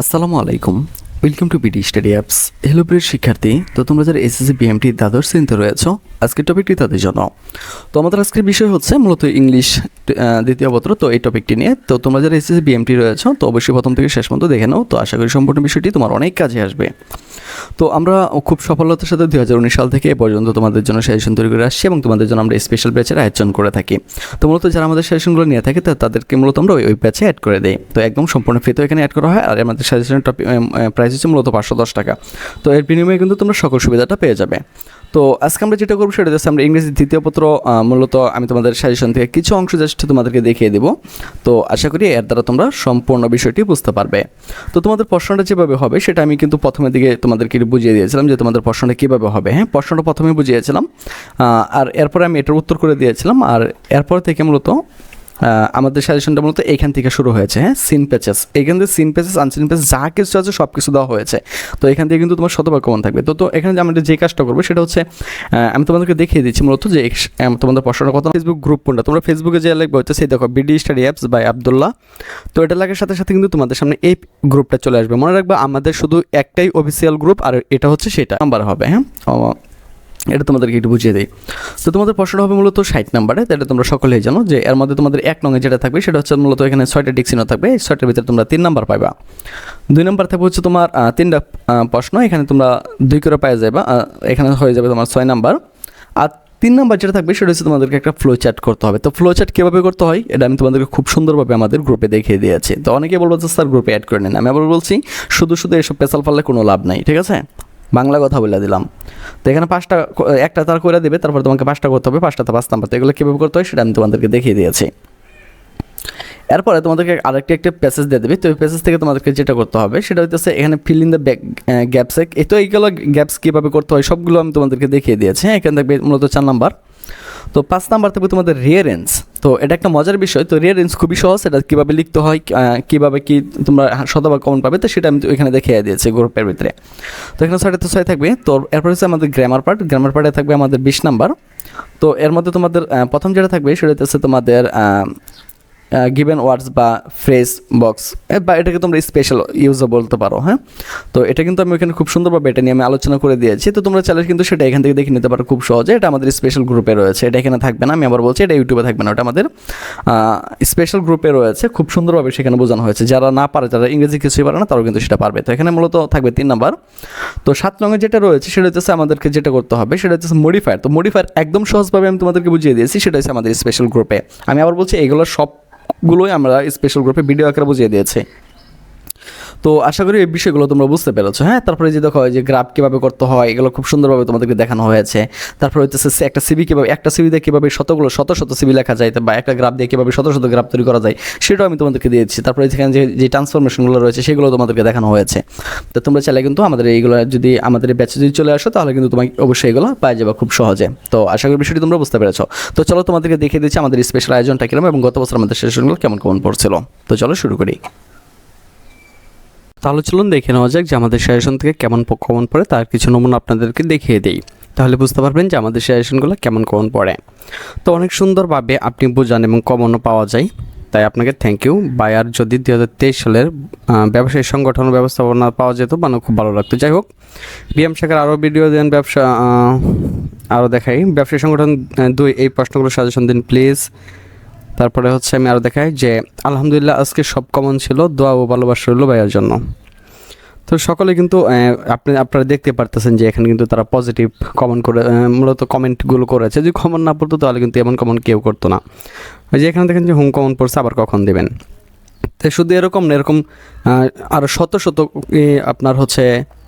আসসালামু আলাইকুম। Welcome to BD study apps hello প্রিয় শিক্ষার্থী। তো তোমরা যারা এসএসসি বিএমটি দ্বাদশ শ্রেণীতে রয়েছো, আজকের টপিকটি তাদের জন্য। তো আমাদের আজকের বিষয় হচ্ছে মূলত ইংলিশ দ্বিতীয় পত্র। তো এই টপিকটি নিয়ে, তো তোমরা যারা এসএসসি বিএমটি রয়েছো, তো অবশ্যই প্রথম থেকে শেষ পর্যন্ত দেখে নাও। তো আশা করি সম্পূর্ণ বিষয়টি তোমার অনেক কাজে আসবে। তো আমরা খুব সফলতার সাথে দুই হাজার উনিশ সাল থেকে এ পর্যন্ত তোমাদের জন্য সাজেশন তৈরি করে আসছি এবং তোমাদের জন্য আমরা স্পেশাল ব্যাচের আয়োজন করে থাকি। তো মূলত যারা আমাদের সাজেশনগুলো নিয়ে থাকে তাদেরকে মূলত আমরা ওই ব্যাচে অ্যাড করে দিই। তো একদম সম্পূর্ণ ফ্রিতে এখানে অ্যাড করা হয়, আর আমাদের সাজেশনের প্রাইস হচ্ছে মূলত পাঁচশো দশ টাকা। তো এর বিনিময়ে কিন্তু তোমরা সকল সুবিধাটা পেয়ে যাবে। তো আজকে আমরা যেটা করব সেটা হচ্ছে আমরা ইংরেজি দ্বিতীয় পত্র মূলত আমি তোমাদের সাজেশন থেকে কিছু অংশ জাস্ট তোমাদেরকে দেখিয়ে দেবো। তো আশা করি এর দ্বারা তোমরা সম্পূর্ণ বিষয়টি বুঝতে পারবে। তো তোমাদের প্রশ্নটা যেভাবে হবে সেটা আমি কিন্তু প্রথমের দিকে তোমাদেরকে বুঝিয়ে দিয়েছিলাম যে তোমাদের প্রশ্নটা কীভাবে হবে। হ্যাঁ প্রশ্নটা প্রথমে বুঝিয়েছিলাম। আর এরপরে আমি এটার উত্তর করে দিয়েছিলাম। আর এরপর থেকে মূলত আমাদের সাজেশনটা মূলত এখান থেকে শুরু হয়েছে হ্যাঁ? সিন প্যাচেস এখান থেকে সিন প্যাচেস আনসিন প্যাচেস যা কিছু আছে সব কিছু দেওয়া হয়েছে। তো এখান থেকে কিন্তু তোমার শতভাগ কমন থাকবে। তো তো এখানে যে আমরা যে কাজটা করব সেটা হচ্ছে আমি তোমাদেরকে দেখিয়ে দিচ্ছি মূলত যে তোমাদের প্রশ্নটা কথা ফেসবুক গ্রুপ কোনটা? তোমরা ফেসবুকে যে লিখবে হচ্ছে সেই দেখো BD study apps by Abdullah তো এটা লাগার সাথে সাথে কিন্তু তোমাদের সামনে এই গ্রুপটা চলে আসবে। মনে রাখবে, আমাদের শুধু একটাই অফিসিয়াল গ্রুপ আর এটা হচ্ছে সেটা। নাম্বার হবে হ্যাঁ? এটা তোমাদেরকে একটু বুঝিয়ে দিই। তো তোমাদের প্রশ্নটা হবে মূলত ষাট নাম্বারে এটা তোমরা সকলেই জানো যে এর মধ্যে তোমাদের এক নঙে যেটা থাকবে, সেটা হচ্ছে মূলত এখানে ছয়টা ডিক্সিনো থাকবে, এই ছয়টার ভিতরে তোমরা তিন নাম্বার পাইবা। দুই নাম্বার থাকবে হচ্ছে তোমার তিনটা প্রশ্ন, এখানে তোমরা দুই করে পাওয়া যাবে এখানে হয়ে যাবে তোমার ছয় নাম্বার। আর তিন নাম্বার যেটা থাকবে, সেটা হচ্ছে তোমাদেরকে একটা ফ্লো চ্যাট করতে হবে। তো ফ্লো চ্যাট কীভাবে করতে হয়, এটা আমি তোমাদেরকে খুব সুন্দরভাবে আমাদের গ্রুপে দেখিয়ে দিয়েছি। তো অনেকে বলব যে স্যার গ্রুপে অ্যাড করে নেন। আমি আবার বলছি, শুধু শুধু এসব পেশাল পারলে কোনো লাভ নাই। ঠিক আছে? বাংলা কথা বলে দিলাম। তো এখানে পাঁচটা একটা তার করে দেবে, তারপর তোমাকে পাঁচটা করতে হবে, পাঁচটা তো পাঁচ নাম্বার। তো এগুলো কীভাবে করতে হয় সেটা আমি তোমাদেরকে দেখিয়ে দিয়েছি। এরপরে তোমাদেরকে আরেকটি একটা প্যাসেজ দিয়ে দেবে। তো ওই প্যাসেজ থেকে তোমাদেরকে যেটা করতে হবে, সেটা হচ্ছে এখানে ফিল ইন দ্য ব্যাক গ্যাপসে এই তো এইগুলো গ্যাপস কীভাবে করতে হয় সবগুলো আমি তোমাদেরকে দেখিয়ে দিয়েছি। হ্যাঁ এখানে দেখবে মূলত চার নাম্বার। তো পাঁচ নাম্বার থাকবে তোমাদের রিয়ারেন্স তো এটা একটা মজার বিষয়। তো রিয়ারেন্স খুবই সহজ, এটা কীভাবে লিখতে হয় কীভাবে কি তোমরা শতভাগ কমন পাবে, তো সেটা আমি এখানে দেখিয়ে দিয়েছি গ্রুপের ভিতরে। তো এখানে ছয়টা তো ছয় থাকবে। তো এরপর হচ্ছে আমাদের গ্রামার পার্ট গ্রামার পার্টে থাকবে আমাদের বিশ নাম্বার। তো এর মধ্যে তোমাদের প্রথম যেটা থাকবে, সেটা হচ্ছে তোমাদের গিভেন ওয়ার্ডস বা ফ্রেজ বক্স বা এটাকে তোমরা স্পেশাল ইউজও বলতে পারো হ্যাঁ? তো এটা কিন্তু আমি এখানে খুব সুন্দরভাবে এটা নিয়ে আমি আলোচনা করে দিয়েছি। তো তোমরা চাইলে কিন্তু সেটা এখান থেকে দেখে নিতে পারো খুব সহজে। এটা আমাদের স্পেশাল গ্রুপে রয়েছে। এটা এখানে থাকবে না, আমি আবার বলছি এটা ইউটিউবে থাকবে না, ওটা আমাদের স্পেশাল গ্রুপে রয়েছে। খুব সুন্দরভাবে সেখানে বোঝানো হয়েছে। যারা না পারে, যারা ইংরেজি কিছুই পারে না, তারাও কিন্তু সেটা পারবে। তো এখানে মূলত থাকবে তিন নাম্বার। তো সাত রঙের যেটা রয়েছে, সেটা হচ্ছে আমাদেরকে যেটা করতে হবে, সেটা হচ্ছে মডিফায়ার তো মডিফায়ার একদম সহজভাবে আমি তোমাদেরকে বুঝিয়ে দিয়েছি, সেটা হচ্ছে আমাদের স্পেশাল গ্রুপে আমি আবার বলছি, এগুলো সবগুলোই আমরা স্পেশাল গ্রুপে ভিডিও আকারে বুঝিয়ে দিয়েছি। তো আশা করি এই বিষয়গুলো তোমরা বুঝতে পেরেছ। হ্যাঁ তারপরে যে দেখো যে গ্রাফ কীভাবে করতে হয়, এগুলো খুব সুন্দরভাবে তোমাদেরকে দেখানো হয়েছে। তারপরে হচ্ছে একটা সিবি কীভাবে, একটা সিবি দিয়ে কীভাবে শতগুলো, শত শত সিবি লেখা যায়, বা একটা গ্রাফ দিয়ে কীভাবে শত শত গ্রাফ তৈরি করা যায়, সেটাও আমি তোমাদেরকে দিয়েছি। তারপরে যেখানে যে যে ট্রান্সফরমেশনগুলো রয়েছে, সেগুলো তোমাদেরকে দেখানো হয়েছে। তো তোমরা চাইলে কিন্তু আমাদের এইগুলো যদি, আমাদের ব্যাচে যদি চলে আসো, তাহলে কিন্তু তোমাকে অবশ্যই এগুলো পাওয়া যাবে খুব সহজে। তো আশা করি বিষয়টি তোমরা বুঝতে পেরেছ। তো চলো তোমাদেরকে দেখিয়ে দিচ্ছি আমাদের স্পেশাল আয়োজনটা কীরকম এবং গত বছর আমাদের সেশনগুলো কেমন কেমন পড়ছিল। তো চলো শুরু করি। তাহলে চলুন দেখে নেওয়া যাক যে আমাদের সাজেশন থেকে কেমন কমন পড়ে, তার কিছু নমুনা আপনাদেরকে দেখিয়ে দিই। তাহলে বুঝতে পারবেন যে আমাদের সাজেশনগুলো কেমন কমন পড়ে। তো অনেক সুন্দরভাবে আপনি বোঝান এবং কমনও পাওয়া যায়। তাই আপনাকে থ্যাংক ইউ বায়ার যদি দুই হাজার তেইশ সালের ব্যবসায়ী সংগঠন ব্যবস্থাপনা পাওয়া যেত মানে খুব ভালো লাগতো। যাই হোক, বিএম শাখার আরও ভিডিও দেন, ব্যবসা আরও দেখাই। ব্যবসায়ী সংগঠন দুই, এই প্রশ্নগুলো সাজেশন দিন প্লিজ তারপরে হচ্ছে আমি আরও দেখাই যে আলহামদুলিল্লাহ আজকে সব কমন ছিল, দোয়া ও ভালোবাসা রইল ভাইয়ার জন্য। তো সকলে কিন্তু আপনি, আপনারা দেখতে পারতেছেন যে এখানে কিন্তু তারা পজিটিভ কমেন্ট করে মূলত কমেন্টগুলো করেছে। যদি কমন না পড়তো, তাহলে কিন্তু এমন কমন কেউ করতো না। ওই যে এখানে দেখেন যে হুম কমন পড়ছে, আবার কখন দেবেন? তো শুধু এরকম না, এরকম আরও শত শত আপনার হচ্ছে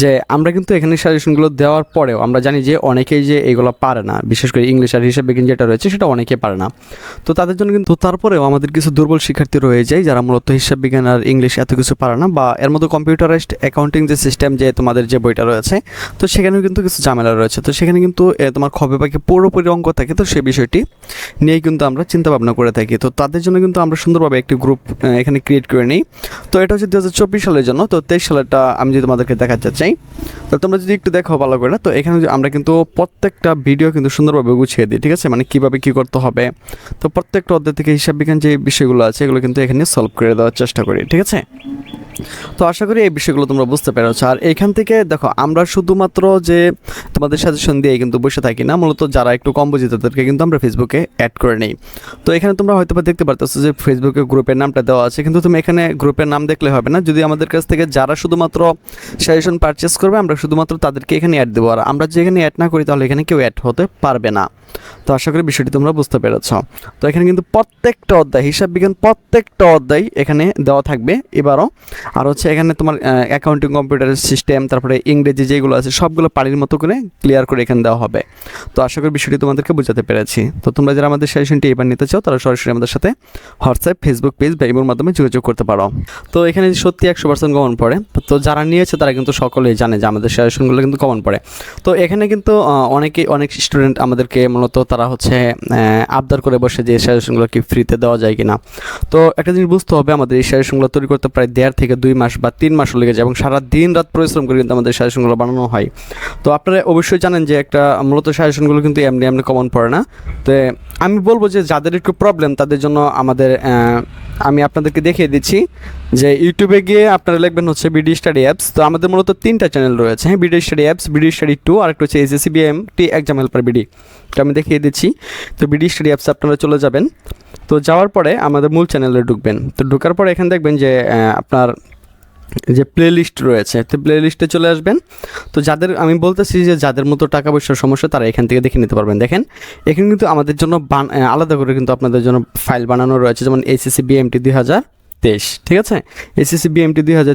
যে আমরা কিন্তু এখানে সাজেশনগুলো দেওয়ার পরেও আমরা জানি যে অনেকেই যে এগুলো পারে না, বিশেষ করে ইংলিশ আর হিসাব বিজ্ঞান যেটা রয়েছে সেটা অনেকে পারে না। তো তাদের জন্য কিন্তু তারপরেও আমাদের কিছু দুর্বল শিক্ষার্থী রয়ে যায় যারা মূলত হিসাব বিজ্ঞান আর ইংলিশ এত কিছু পারে না বা এর মধ্যে কম্পিউটারাইজড অ্যাকাউন্টিং যে সিস্টেম যে তোমাদের যে বইটা রয়েছে, তো সেখানেও কিন্তু কিছু ঝামেলা রয়েছে। তো সেখানে কিন্তু তোমার খবে পাখি পুরোপুরি অঙ্ক থাকে, তো সেই বিষয়টি নিয়ে কিন্তু আমরা চিন্তা ভাবনা করে থাকি। তো তাদের জন্য কিন্তু আমরা সুন্দরভাবে একটি গ্রুপ এখানে ক্রিয়েট করে নিই। তো এটা হচ্ছে দু হাজার চব্বিশ সালের জন্য, তো তেইশ সালেরটা আমি যদি তোমাদেরকে দেখাতে চাই। তো তোমরা যদি একটু দেখো ভালো করে তো এখানে আমরা কিন্তু প্রত্যেকটা ভিডিও কিন্তু সুন্দরভাবে গুছিয়ে দিই, ঠিক আছে? মানে কীভাবে কী করতে হবে? তো প্রত্যেকটা অধ্যায় থেকে হিসাব বিজ্ঞান যে বিষয়গুলো আছে, এগুলো কিন্তু এখানে সলভ করে দেওয়ার চেষ্টা করি, ঠিক আছে? তো আশা করি এই বিষয়গুলো তোমরা বুঝতে পেরেছ। আর এখান থেকে দেখো, আমরা শুধুমাত্র যে তোমাদের সাজেশন দিয়ে কিন্তু বসে থাকি না, মূলত যারা একটু কম বুঝি, তাদেরকে কিন্তু আমরা ফেসবুকে অ্যাড করে নিই। তো এখানে তোমরা হয়তো বা দেখতে পারতেছো যে ফেসবুকে গ্রুপের নামটা দেওয়া আছে, কিন্তু তুমি এখানে গ্রুপের নাম দেখলে হবে না। যদি আমাদের কাছ থেকে যারা শুধুমাত্র সাজেশন পারচেস করবে, আমরা শুধুমাত্র তাদেরকে এখানে অ্যাড দেবো। আর আমরা যে এখানে অ্যাড না করি, তাহলে এখানে কেউ অ্যাড হতে পারবে না। তো আশা করি বিষয়টি তোমরা বুঝতে পেরেছ। তো এখানে কিন্তু প্রত্যেকটা অধ্যায়, হিসাব বিজ্ঞান প্রত্যেকটা অধ্যায় এখানে দেওয়া থাকবে এবারও। আর হচ্ছে এখানে তোমার অ্যাকাউন্টিং কম্পিউটারের সিস্টেম তারপরে ইংরেজি যেগুলো আছে, সবগুলো পানির মতো করে ক্লিয়ার করে এখানে দেওয়া হবে। তো আশা করি বিষয়টি তোমাদেরকে বোঝাতে পেরেছি। তো তোমরা যারা আমাদের সেশনটি এবার নিতে চাও, তারা সরাসরি আমাদের সাথে হোয়াটসঅ্যাপ ফেসবুক পেজ বা ইমোর মাধ্যমে যোগাযোগ করতে পারো। তো এখানে সত্যি একশো পার্সেন্ট কমন পড়ে। তো যারা নিয়েছে, তারা কিন্তু সকলেই জানে যে আমাদের সাজেশনগুলো কিন্তু কমন পড়ে। তো এখানে কিন্তু অনেকেই, অনেক স্টুডেন্ট আমাদেরকে মূলত তারা হচ্ছে আবদার করে বসে যে সাজেশনগুলো কি ফ্রিতে দেওয়া যায় কিনা। তো একটা জিনিস বুঝতে হবে, আমাদের এই সাজেশনগুলো তৈরি করতে প্রায় দেড় থেকে দুই মাস বা তিন মাসও লেগে যায় এবং সারা দিন রাত পরিশ্রম করে কিন্তু আমাদের সাজেশনগুলো বানানো হয়। তো আপনারা অবশ্যই জানেন যে একটা মূলত সাজেশনগুলো কিন্তু এমনি এমনি কমন পড়ে না। তো আমি বলব যে যাদের একটু প্রবলেম তাদের জন্য আমাদের আমি আপনাদেরকে দেখিয়ে দিচ্ছি যে ইউটিউবে গিয়ে আপনারা লিখবেন হচ্ছে বিডি স্টাডি অ্যাপস তো আমাদের মূলত তিনটা চ্যানেল রয়েছে। হ্যাঁ BD study apps BD study two আর একটা হচ্ছে SSC BM T exam helper BD তো আমি দেখিয়ে দিচ্ছি। তো বিডি স্টাডি অ্যাপস আপনারা চলে যাবেন। তো যাওয়ার পরে আমাদের মূল চ্যানেলে ঢুকবেন। তো ঢোকার পরে এখানে দেখবেন যে আপনার যে প্লে লিস্ট রয়েছে, তো প্লে লিস্টে চলে আসবেন। তো যাদের, আমি বলতেছি যে যাদের মতো টাকা পয়সার সমস্যা, তারা এখান থেকে দেখে নিতে পারবেন। দেখেন, এখানে কিন্তু আমাদের জন্য বান- আলাদা করে কিন্তু আপনাদের জন্য ফাইল বানানো রয়েছে, যেমন এসএসসি বিএমটি দুই হাজার তেইশ, ঠিক আছে? এসএসসি বিএমটি দুই হাজার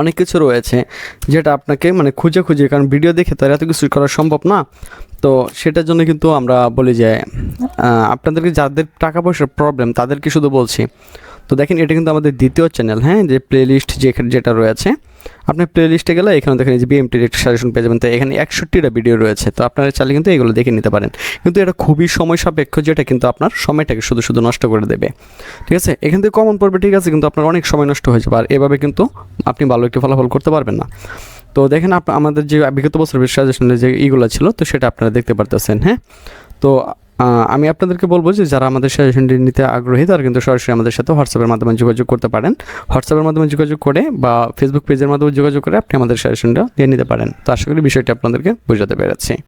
অনেক কিছু রয়েছে যেটা আপনাকে মানে খুঁজে খুঁজে, কারণ ভিডিও দেখে তো এত কিছু করা সম্ভব না। তো সেটার জন্য কিন্তু আমরা বলি যে আপনাদেরকে যাদের টাকা পয়সার প্রবলেম তাদেরকে শুধু বলছি তো দেখেন এটা কিন্তু আমাদের দ্বিতীয় চ্যানেল হ্যাঁ? যে প্লে লিস্ট যেটা রয়েছে, আপনি প্লে লিস্টে গেলে এখানে দেখেন যে বিএমটির একটা সাজেশন পেয়ে যাবেন। তো এখানে একষট্টিটা ভিডিও রয়েছে। তো আপনারা চাইলে কিন্তু এগুলো দেখে নিতে পারেন। কিন্তু এটা খুবই সময় সাপেক্ষ, যেটা কিন্তু আপনার সময়টাকে শুধু শুধু নষ্ট করে দেবে। ঠিক আছে? এখান থেকে কমন পড়বে ঠিক আছে, কিন্তু আপনার অনেক সময় নষ্ট হয়ে যাবে। আর এভাবে কিন্তু আপনি ভালো একটি ফলাফল করতে পারবেন না। তো দেখেন আমাদের যে বিগত বছরের সাজেশনের যে ইগুলো ছিল, তো সেটা আপনারা দেখতে পারতেছেন হ্যাঁ? তো আমি আপনাদেরকে বলব যে যারা আমাদের সাজেশনটি নিতে আগ্রহী, তারা কিন্তু সরাসরি আমাদের সাথে হোয়াটসঅ্যাপের মাধ্যমে যোগাযোগ করতে পারেন। হোয়াটসঅ্যাপের মাধ্যমে যোগাযোগ করে বা ফেসবুক পেজের মাধ্যমে যোগাযোগ করে আপনি আমাদের সাজেশনটা নিয়ে নিতে পারেন। তো আশা করি বিষয়টি আপনাদেরকে বোঝাতে পেরেছি।